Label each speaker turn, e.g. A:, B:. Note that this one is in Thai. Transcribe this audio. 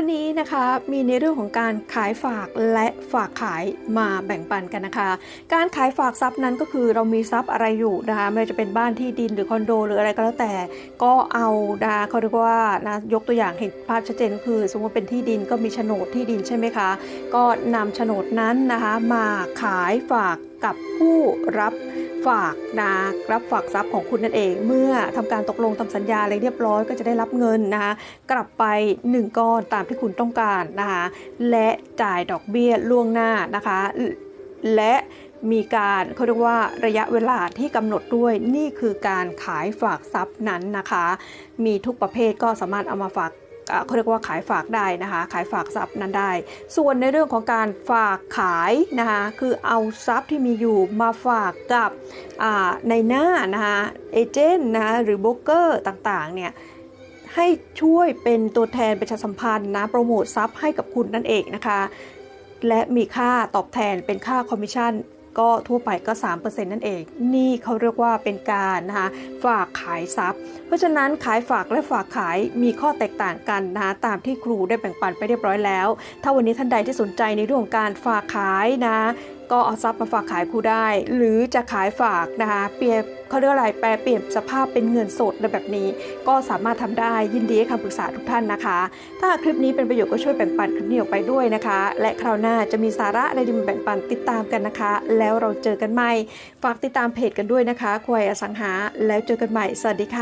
A: วันนี้นะคะมีในเรื่องของการขายฝากและฝากขายมาแบ่งปันกันนะคะ การขายฝากทรัพย์นั้นก็คือเรามีทรัพย์อะไรอยู่นะคะไม่ว่าจะเป็นบ้านที่ดินหรือคอนโด หรืออะไรก็แล้วแต่ก็เอานะเขาเรียกว่านะยกตัวอย่างเห็นภาพชัดเจนคือ สมมติเป็นที่ดินก็มีโฉนดที่ดินใช่ไหมคะ ก็นำโฉนดนั้นนะคะมาขายฝาก กับผู้รับฝากนะรับฝากทรัพย์ของคุณนั่นเอง เมื่อทำการตกลงทำสัญญาอะไรเรียบร้อยก็จะได้รับเงินนะคะกลับไป 1 ก้อนตามที่คุณต้องการนะคะและจ่ายดอกเบี้ยล่วงหน้านะคะ และมีการเขาเรียกว่าระยะเวลาที่กำหนดด้วยนี่คือการขายฝากทรัพย์นั้นนะคะ มีทุกประเภทก็สามารถเอามาฝาก เขาเรียกว่าขายฝากได้นะคะขายฝากทรัพย์นั้นได้ ส่วนในเรื่องของการฝากขายนะคะคือเอาทรัพย์ที่มีอยู่มาฝากกับในหน้านะคะเอเจนต์นะคะหรือโบรกเกอร์ต่างๆเนี่ยให้ช่วยเป็นตัวแทนประชาสัมพันธ์นะโปรโมททรัพย์ให้กับคุณนั่นเองนะคะและมีค่าตอบแทนเป็นค่าคอมมิชชั่น ก็ทั่วไปก็ 3%นั่นเอง นี่เขาเรียกว่าเป็นการนะคะฝากขายทรัพย์ เพราะฉะนั้นขายฝากและฝากขายมีข้อแตกต่างกันนะคะตามที่ครูได้แบ่งปันไปเรียบร้อยแล้ว ถ้าวันนี้ท่านใดที่สนใจในเรื่องของการฝากขายนะ ก็เอาทรัพย์มาฝากขายครูได้ หรือจะขายฝากนะคะเปลี่ยนเขาเรียกอะไรแปลเปลี่ยนสภาพเป็นเงินสดอะไรแบบนี้ ก็สามารถทำได้ยินดีให้คำปรึกษาทุกท่านนะคะ ถ้าคลิปนี้เป็นประโยชน์ก็ช่วยแบ่งปันคลิปนี้ออกไปด้วยนะคะ และคราวหน้าจะมีสาระอะไรดีมแบ่งปันติดตามกันนะคะ แล้วเราเจอกันใหม่ ฝากติดตามเพจกันด้วยนะคะควายอสังหา แล้วเจอกันใหม่สวัสดีค่ะ